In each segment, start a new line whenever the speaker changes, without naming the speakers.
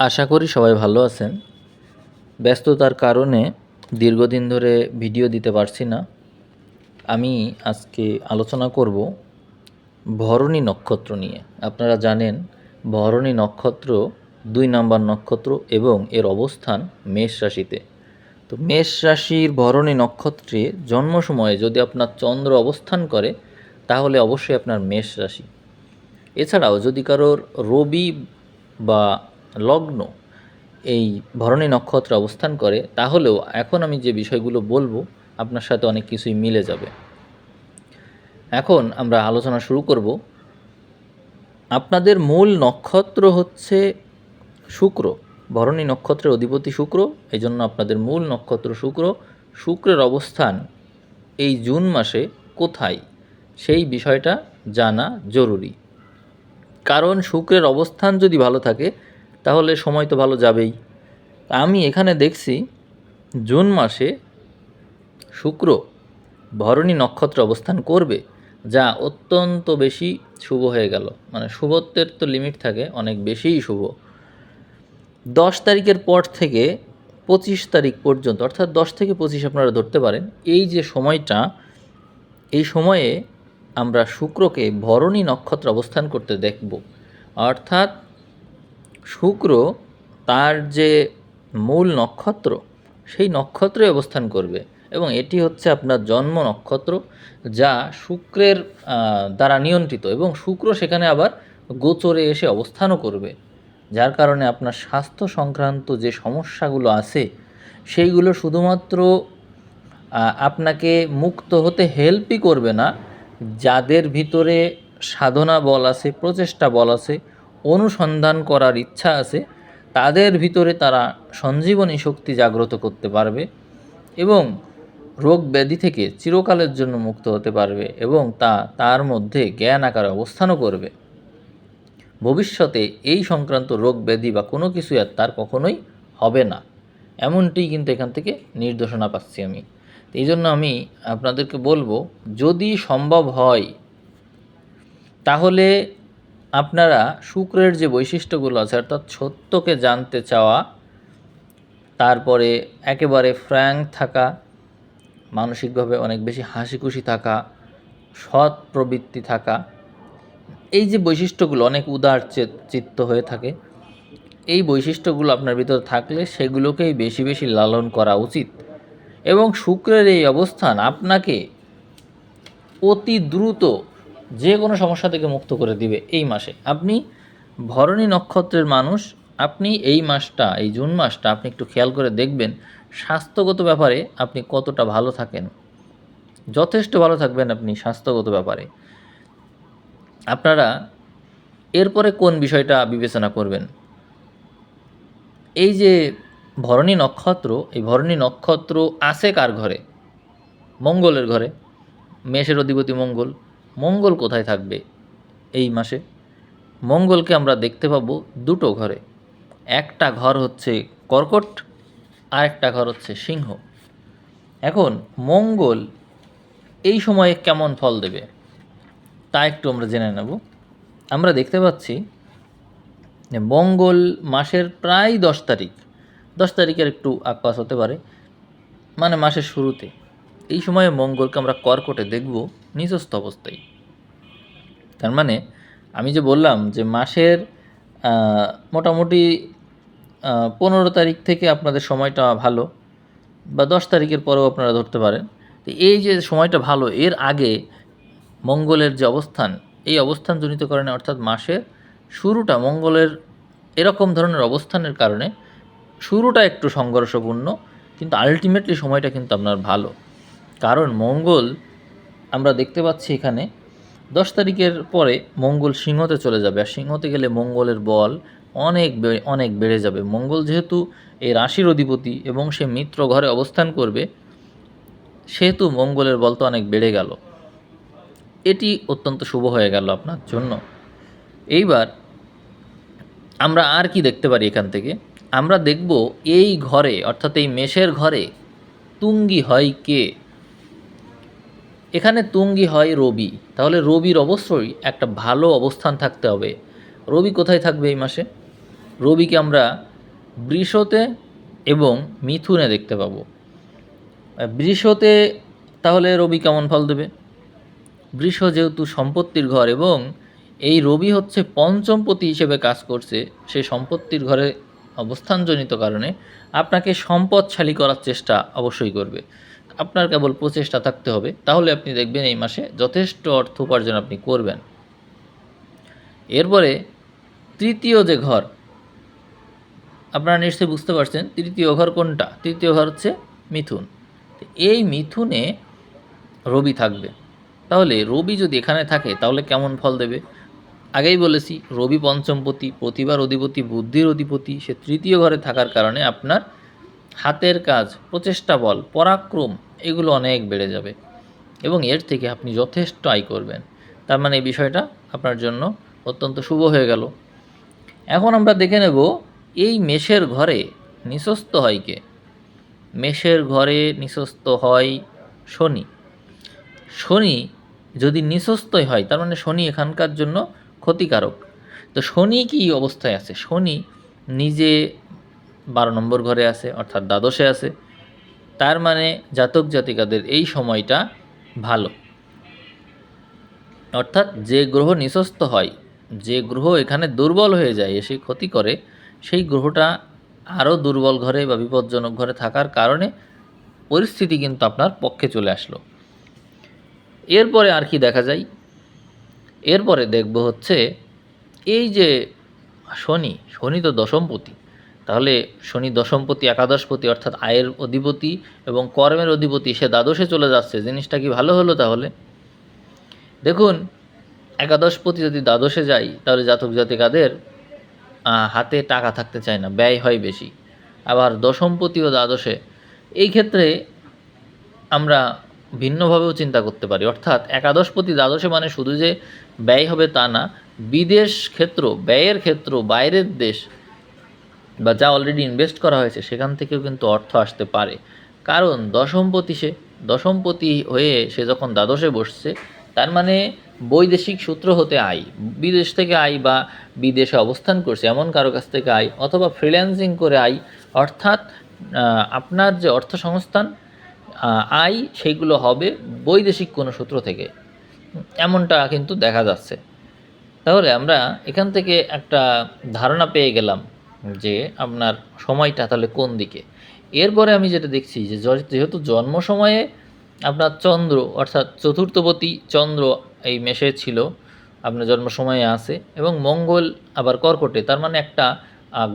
আশা করি সবাই ভালো আছেন। ব্যস্ততার কারণে দীর্ঘদিন ধরে ভিডিও দিতে পারছি না। আমি আজকে আলোচনা করব ভরণী নক্ষত্র নিয়ে। আপনারা জানেন, ভরণী নক্ষত্র, দুই নাম্বার নক্ষত্র এবং এর অবস্থান মেষ রাশিতে। তো মেষ রাশির ভরণী নক্ষত্রে জন্ম সময়ে যদি আপনার চন্দ্র অবস্থান করে, তাহলে অবশ্যই আপনার মেষ রাশি। এছাড়াও যদি কারোর রবি বা লগ্ন এই ভরণী নক্ষত্রে অবস্থান করে, তাহলেও এখন আমি যে বিষয়গুলো বলব, আপনার সাথে অনেক কিছুই মিলে যাবে। এখন আমরা আলোচনা শুরু করব, আপনাদের মূল নক্ষত্র হচ্ছে শুক্র, ভরণী নক্ষত্রের অধিপতি শুক্র এই জন্য আপনাদের মূল নক্ষত্র শুক্র, শুক্রের অবস্থান এই জুন মাসে কোথায়? সেই বিষয়টা জানা জরুরি। কারণ শুক্রের অবস্থান যদি ভালো থাকে তাহলে সময় তো ভালো যাবেই। আমি এখানে দেখছি জুন মাসে শুক্র ভরণী নক্ষত্র অবস্থান করবে, যা অত্যন্ত বেশি শুভ হয়ে গেল। মানে শুভত্বের তো লিমিট থাকে, অনেক বেশিই শুভ। দশ তারিখের পর থেকে পঁচিশ তারিখ পর্যন্ত, অর্থাৎ দশ থেকে পঁচিশ আপনারা ধরতে পারেন, এই যে সময়টা, এই সময়ে আমরা শুক্রকে ভরণী নক্ষত্র অবস্থান করতে দেখব। অর্থাৎ শুক্র তার যে মূল নক্ষত্র, সেই নক্ষত্রে অবস্থান করবে এবং এটি হচ্ছে আপনার জন্ম নক্ষত্র যা শুক্রের দ্বারা নিয়ন্ত্রিত এবং শুক্র সেখানে আবার গোচরে এসে অবস্থানও করবে, যার কারণে আপনার স্বাস্থ্য সংক্রান্ত যে সমস্যাগুলো আছে, সেইগুলো শুধুমাত্র আপনাকে মুক্ত হতে হেল্পই করবে না, যাদের ভিতরে সাধনা বল আছে, প্রচেষ্টা বল আছে অনুসন্ধান করার ইচ্ছা আছে, তাদের ভিতরে তারা সঞ্জীবনী শক্তি জাগ্রত করতে পারবে এবং রোগ ব্যাধি থেকে চিরকালের জন্য মুক্ত হতে পারবে এবং তা তার মধ্যে জ্ঞান আকারে অবস্থানও করবে। ভবিষ্যতে এই সংক্রান্ত রোগ ব্যাধি বা কোনো কিছু আর তার কখনোই হবে না। এমনটি কিন্তু এখান থেকে নির্দেশনা পাচ্ছি আমি। এই জন্য আমি আপনাদেরকে বলব, যদি সম্ভব হয়, তাহলে আপনারা শুক্রের যে বৈশিষ্ট্যগুলো আছে, অর্থাৎ সত্যকে জানতে চাওয়া, তারপরে একেবারে ফ্র্যাঙ্ক থাকা, মানসিকভাবে অনেক বেশি হাসি খুশি থাকা, সৎ প্রবৃত্তি থাকা, এই যে বৈশিষ্ট্যগুলো অনেক উদার চিত্ত হয়ে থাকে, এই বৈশিষ্ট্যগুলো আপনার ভিতরে থাকলে সেগুলোকেই বেশি বেশি লালন করা উচিত। এবং শুক্রের এই অবস্থান আপনাকে অতি দ্রুত যে কোনো সমস্যা থেকে মুক্ত করে দিবে এই মাসে। আপনি ভরণী নক্ষত্রের মানুষ, আপনি এই মাসটা, এই জুন মাসটা আপনি একটু খেয়াল করে দেখবেন স্বাস্থ্যগত ব্যাপারে আপনি কতটা ভালো থাকেন। যথেষ্ট ভালো থাকবেন আপনি স্বাস্থ্যগত ব্যাপারে। আপনারা এরপরে কোন বিষয়টা বিবেচনা করবেন? এই যে ভরণী নক্ষত্র, এই ভরণী নক্ষত্র আছে কার ঘরে? মঙ্গলের ঘরে। মেষের অধিপতি মঙ্গল মঙ্গল কোথায় থাকবে এই মাসে? মঙ্গলকে আমরা দেখতে পাবো দুটো ঘরে। একটা ঘর হচ্ছে কর্কট আর একটা ঘর হচ্ছে সিংহ। এখন মঙ্গল এই সময়ে কেমন ফল দেবে? তা একটু আমরা জেনে নেব। আমরা দেখতে পাচ্ছি মঙ্গল মাসের প্রায় দশ তারিখ। দশ তারিখের একটু আকপাস হতে পারে। মানে মাসের শুরুতে। এই সময়ে মঙ্গলকে আমরা কর্কটে দেখব। নিজস্ব অবস্থায়। তার মানে আমি যে বললাম যে মাসের মোটামুটি পনেরো তারিখ থেকে আপনাদের সময়টা ভালো বা দশ তারিখের পরেও আপনারা ধরতে পারেন। তো এই যে সময়টা ভালো, এর আগে মঙ্গলের যে অবস্থান, এই অবস্থানজনিত কারণে অর্থাৎ মাসের শুরুটা মঙ্গলের এরকম ধরনের অবস্থানের কারণে শুরুটা একটু সংঘর্ষপূর্ণ, কিন্তু আলটিমেটলি সময়টা কিন্তু আপনার ভালো। কারণ মঙ্গল আমরা দেখতে পাচ্ছি এখানে, দশ তারিখের পরে মঙ্গল সিংহতে চলে যাবে। আর সিংহতে গেলে মঙ্গলের বল অনেক অনেক বেড়ে যাবে। মঙ্গল যেহেতু এই রাশির অধিপতি এবং সে মিত্র ঘরে অবস্থান করবে, সেহেতু মঙ্গলের বল তো অনেক বেড়ে গেল। এটি অত্যন্ত শুভ হয়ে গেল আপনার জন্য। এইবার আমরা আর কি দেখতে পারি এখান থেকে? আমরা দেখব এই ঘরে, অর্থাৎ এই মেষের ঘরে, তুঙ্গি হয় কে? এখানে তুঙ্গি হয় রবি। তাহলে রবির অবশ্যই একটা ভালো অবস্থান থাকতে হবে। রবি কোথায় থাকবে এই মাসে? রবিকে আমরা বৃষতে এবং মিথুনে দেখতে পাবো। বৃষতে তাহলে রবি কেমন ফল দেবে? বৃষ যেহেতু সম্পত্তির ঘর এবং এই রবি হচ্ছে পঞ্চমপতি হিসেবে কাজ করছে সেই সম্পত্তির ঘরে অবস্থানজনিত কারণে আপনাকে সম্পদশালী করার চেষ্টা অবশ্যই করবে। আপনার কেবল প্রচেষ্টা থাকতে হবে। তাহলে আপনি দেখবেন এই মাসে যথেষ্ট অর্থ উপার্জন আপনি করবেন। এরপরে তৃতীয় যে ঘর, আপনারা নিশ্চয়ই বুঝতে পারছেন তৃতীয় ঘর কোনটা? তৃতীয় ঘর হচ্ছে মিথুন। এই মিথুনে রবি থাকবে। তাহলে রবি যদি এখানে থাকে, তাহলে কেমন ফল দেবে? আগেই বলেছি, রবি পঞ্চমপতি প্রতিবার অধিপতি, বুদ্ধির অধিপতি, সে তৃতীয় ঘরে থাকার কারণে আপনার হাতের কাজ, প্রচেষ্টা বল, পরাক্রম এগুলো অনেক বেড়ে যাবে। এবং এর থেকে আপনি যথেষ্ট আয় করবেন। তার মানে এই বিষয়টা আপনার জন্য অত্যন্ত শুভ হয়ে গেল। এখন আমরা দেখে নেব এই মেষের ঘরে নিঃস্বস্ত হয় কে? মেষের ঘরে নিঃস্বস্ত হয় শনি। শনি যদি নিঃস্বস্তই হয়, তার মানে শনি এখানকার জন্য ক্ষতিকারক। তো শনি কি অবস্থায় আছে? শনি নিজে বারো নম্বর ঘরে আছে, অর্থাৎ দ্বাদশে আছে। তার মানে জাতক জাতিকাদের এই সময়টা ভালো। অর্থাৎ যে গ্রহ নিঃস্বস্ত হয়, যে গ্রহ এখানে দুর্বল হয়ে যায়, এসে ক্ষতি করে, সেই গ্রহটা আরও দুর্বল ঘরে বা বিপজ্জনক ঘরে থাকার কারণে পরিস্থিতি কিন্তু আপনার পক্ষে চলে আসলো। এরপরে আর কি দেখা যায়? এরপরে দেখব হচ্ছে এই যে শনি শনি তো দশমপতি। তাহলে শনি দশমপতি একাদশপতি অর্থাৎ আয়ের অধিপতি এবং কর্মের অধিপতি, সে দ্বাদশে চলে যাচ্ছে। জিনিসটা কি ভালো হলো তাহলে? দেখুন একাদশপতি যদি দ্বাদশে যায়, তাহলে জাতক জাতিকাদের হাতে টাকা থাকতে চায় না, ব্যয় হয় বেশি। আবার দশমপতি ও দ্বাদশে, এই ক্ষেত্রে আমরা ভিন্নভাবেও চিন্তা করতে পারি। অর্থাৎ একাদশপতি দ্বাদশে মানে শুধু যে ব্যয় হবে তা না, বিদেশ ক্ষেত্র, ব্যয়ের ক্ষেত্র, বাইরের দেশ বা যা অলরেডি ইনভেস্ট করা হয়েছে, সেখান থেকেও কিন্তু অর্থ আসতে পারে। কারণ দশমপতি সে দশমপতি হয়ে সে যখন দ্বাদশে বসছে, তার মানে বৈদেশিক সূত্র হতে আয়, বিদেশ থেকে আয় বা বিদেশে অবস্থান করছে, এমন কারও কাছ থেকে আয় অথবা ফ্রিল্যান্সিং করে আয়, অর্থাৎ আপনার যে অর্থ সংস্থান আয় সেইগুলো হবে বৈদেশিক কোনো সূত্র থেকে। এমনটা কিন্তু দেখা যাচ্ছে। তাহলে আমরা এখান থেকে একটা ধারণা পেয়ে গেলাম। যে আপনার সময়টা তাহলে কোন দিকে? এরপরে আমি যেটা দেখছি যে যেহেতু জন্ম সময়ে আপনার চন্দ্র, অর্থাৎ চতুর্থপতি চন্দ্র এই মেষে ছিল, আপনার জন্ম সময়ে আছে এবং মঙ্গল আবার কর্কটে, তার মানে একটা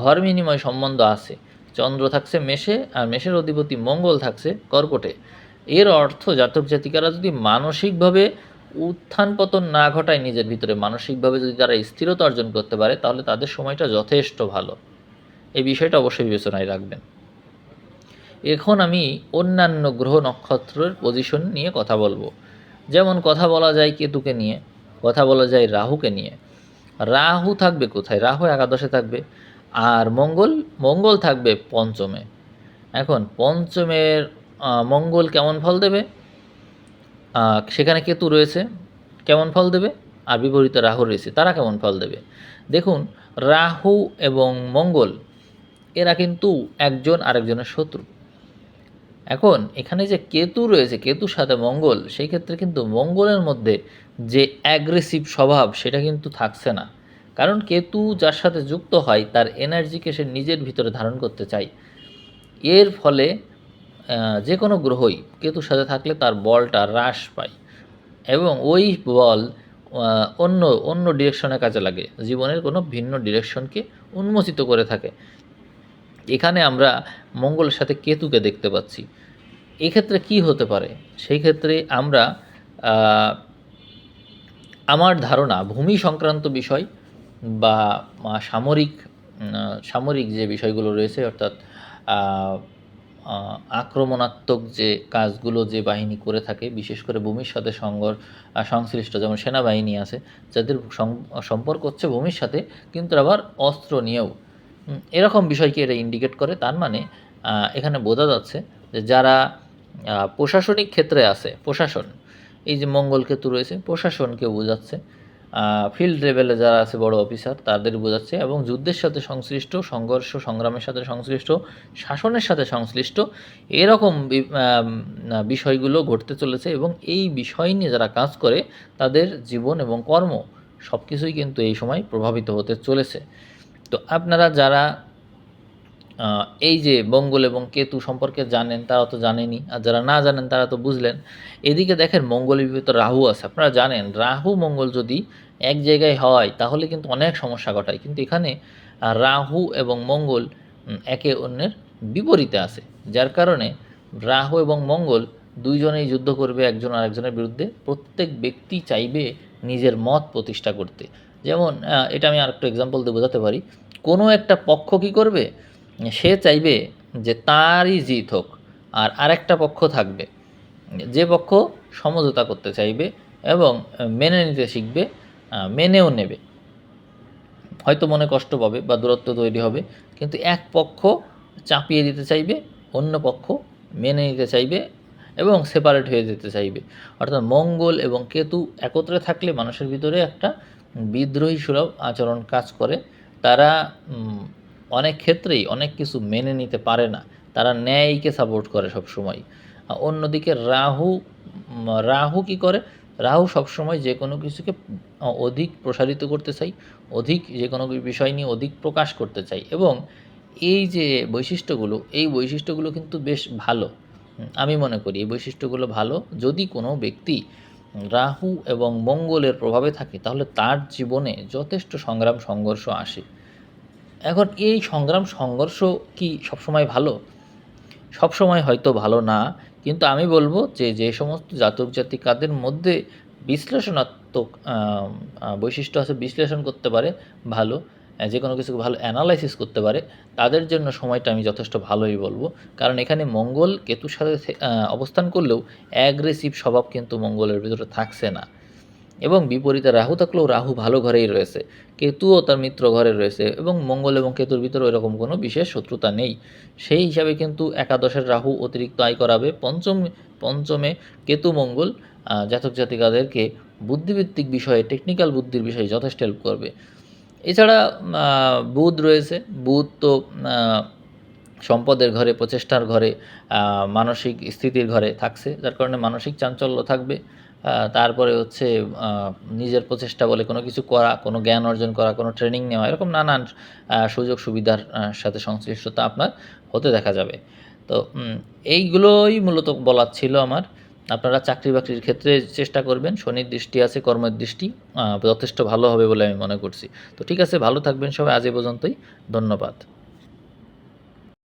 ঘর বিনিময় সম্বন্ধ আছে। চন্দ্র থাকছে মেষে, আর মেষের অধিপতি মঙ্গল থাকছে কর্কটে। এর অর্থ জাতক জাতিকারা যদি মানসিকভাবে উত্থান পতন না ঘটায় নিজের ভিতরে, মানসিকভাবে যদি তারা স্থিরতা অর্জন করতে পারে, তাহলে তাদের সময়টা যথেষ্ট ভালো। এই বিষয়টা অবশ্যই বিবেচনায় রাখবেন। এখন আমি অন্যান্য গ্রহ নক্ষত্রের পজিশন নিয়ে কথা বলব। যেমন কথা বলা যায় কেতুকে নিয়ে, কথা বলা যায় রাহুকে নিয়ে। রাহু থাকবে কোথায়? রাহু একাদশে থাকবে আর মঙ্গল মঙ্গল থাকবে পঞ্চমে। এখন পঞ্চমের মঙ্গল কেমন ফল দেবে? সেখানে কেতু রয়েছে, কেমন ফল দেবে? আর বিপরীতে রাহু রয়েছে, তারা কেমন ফল দেবে? দেখুন, রাহু এবং মঙ্গল এরা কিন্তু একজন আরেকজনের শত্রু। এখন এখানে যে কেতু রয়েছে, কেতুর সাথে মঙ্গল, সেই ক্ষেত্রে কিন্তু মঙ্গলের মধ্যে যে অ্যাগ্রেসিভ স্বভাব, সেটা কিন্তু থাকছে না। কারণ কেতু যার সাথে যুক্ত হয়, তার এনার্জিকে সে নিজের ভিতরে ধারণ করতে চায়। এর ফলে যে কোনো গ্রহই কেতুর সাথে থাকলে তার বলটা হ্রাস পায় এবং ওই বল অন্য অন্য ডিরেকশনে কাজে লাগে। জীবনের কোনো ভিন্ন ডিরেকশনকে উন্মোচিত করে থাকে। এখানে আমরা মঙ্গলের সাথে কেতুকে দেখতে পাচ্ছি। এক্ষেত্রে কি হতে পারে? সেই ক্ষেত্রে আমরা আমার ধারণা ভূমি সংক্রান্ত বিষয় বা সামরিক সামরিক যে বিষয়গুলো রয়েছে, অর্থাৎ আক্রমণাত্মক যে কাজগুলো যে বাহিনী করে থাকে, বিশেষ করে ভূমির সাথে সংঘর সংশ্লিষ্ট যেমন সেনাবাহিনী আছে, যাদের সম্পর্ক হচ্ছে ভূমির সাথে, কিন্তু আবার অস্ত্র নিয়েও। এরকম বিষয়কে এটা ইন্ডিকেট করে? তার মানে এখানে বোঝা যাচ্ছে যে যারা প্রশাসনিক ক্ষেত্রে আছে, প্রশাসন, এই যে মঙ্গল কেতু রয়েছে প্রশাসনকে বোঝাচ্ছে ফিল্ড লেভেলে যারা আছে বড় অফিসার তাদের বোঝাচ্ছে এবং যুদ্ধের সাথে সংশ্লিষ্ট, সংঘর্ষ, সংগ্রামের সাথে সংশ্লিষ্ট, শাসনের সাথে সংশ্লিষ্ট, এরকম বিষয়গুলো ঘটতে চলেছে এবং এই বিষয় নিয়ে যারা কাজ করে, তাদের জীবন এবং কর্ম সব কিছুই কিন্তু এই সময় প্রভাবিত হতে চলেছে। তো আপনারা যারা এই যে মঙ্গল এবং কেতু সম্পর্কে জানেন তারা তো জানেনি আর যারা না জানেন, তারা তো বুঝলেন। এদিকে দেখেন মঙ্গল ভিতর রাহু আছে। আপনারা জানেন, রাহু, মঙ্গল যদি এক জায়গায় হয়, তাহলে কিন্তু অনেক সমস্যা ঘটায়। কিন্তু এখানে রাহু এবং মঙ্গল একে অন্যের বিপরীতে আছে। যার কারণে রাহু এবং মঙ্গল দুইজনেই যুদ্ধ করবে, একজন আরেকজনের বিরুদ্ধে। প্রত্যেক ব্যক্তি চাইবে নিজের মত প্রতিষ্ঠা করতে। যেমন এটা আমি আরেকটু এক্সাম্পল দিয়ে বোঝাতে পারি। কোনো একটা পক্ষ কি করবে? সে চাইবে যে তারই জিত হোক, আর আরেকটা পক্ষ থাকবে। যে পক্ষ সমঝোতা করতে চাইবে এবং মেনে নিতে শিখবে মেনেও নেবে। হয়তো মনে কষ্ট পাবে বা দূরত্ব তৈরি হবে, কিন্তু এক পক্ষ চাপিয়ে দিতে চাইবে, অন্য পক্ষ মেনে নিতে চাইবে এবং সেপারেট হয়ে যেতে চাইবে। অর্থাৎ মঙ্গল এবং কেতু একত্রে থাকলে মানুষের ভিতরে একটা বিদ্রোহী সুলভ আচরণ কাজ করে, তারা অনেক ক্ষেত্রেই অনেক কিছু মেনে নিতে পারে না। তারা ন্যায়কে সাপোর্ট করে সব সময় অন্যদিকে রাহু রাহু কি করে? রাহু সবসময় যে কোনো কিছুকে অধিক প্রসারিত করতে চাই, অধিক যে কোনো বিষয় নিয়ে অধিক প্রকাশ করতে চাই। এবং এই যে বৈশিষ্ট্যগুলো, এই বৈশিষ্ট্যগুলো কিন্তু বেশ ভালো। আমি মনে করি এই বৈশিষ্ট্যগুলো ভালো। যদি কোনো ব্যক্তি রাহু এবং মঙ্গলের প্রভাবে থাকে, তাহলে তার জীবনে যথেষ্ট সংগ্রাম সংঘর্ষ আসে। এখন এই সংগ্রাম সংঘর্ষ কি সবসময় ভালো? সবসময় হয়তো ভালো না, কিন্তু আমি বলব যে যে সমস্ত জাতক জাতিকাদের মধ্যে বিশ্লেষণাত্মক বৈশিষ্ট্য আছে, বিশ্লেষণ করতে পারে ভালো। যে কোনো কিছুকে ভালো অ্যানালাইসিস করতে পারে, তাদের জন্য সময়টা আমি যথেষ্ট ভালোই বলব। কারণ এখানে মঙ্গল কেতুর সাথে অবস্থান করলেও অ্যাগ্রেসিভ স্বভাব কিন্তু মঙ্গলের ভিতরে থাকছে না। এবং বিপরীতে রাহু থাকলেও রাহু ভালো ঘরেই রয়েছে, কেতুও তার মিত্র ঘরে রয়েছে এবং মঙ্গল এবং কেতুর ভিতরে এরকম কোনো বিশেষ শত্রুতা নেই। সেই হিসাবে কিন্তু একাদশের রাহু অতিরিক্ত আয় করাবে। পঞ্চম, পঞ্চমে কেতু মঙ্গল জাতক জাতিকাদেরকে বুদ্ধিভিত্তিক বিষয়ে টেকনিক্যাল বুদ্ধির বিষয়ে যথেষ্ট হেল্প করবে। এছাড়া বুধ রয়েছে। বুধ তো সম্পদের ঘরে, প্রচেষ্টার ঘরে মানসিক স্থিতির ঘরে থাকছে, যার কারণে মানসিক চাঞ্চল্য থাকবে। তারপরে হচ্ছে নিজের প্রচেষ্টা বলে কোনো কিছু করা, কোনো জ্ঞান অর্জন করা, কোনো ট্রেনিং নেওয়া, এরকম নানান সুযোগ সুবিধার সাথে সংশ্লিষ্টতা আপনার হতে দেখা যাবে। তো এইগুলোই মূলত বলার ছিল আমার। আপনারা চাকরি বাকরির ক্ষেত্রে চেষ্টা করবেন, শনির দৃষ্টি আছে, কর্মের দৃষ্টি যথেষ্ট ভালো হবে বলে আমি মনে করছি। তো ঠিক আছে, ভালো থাকবেন সবাই, আজ এ পর্যন্তই, ধন্যবাদ।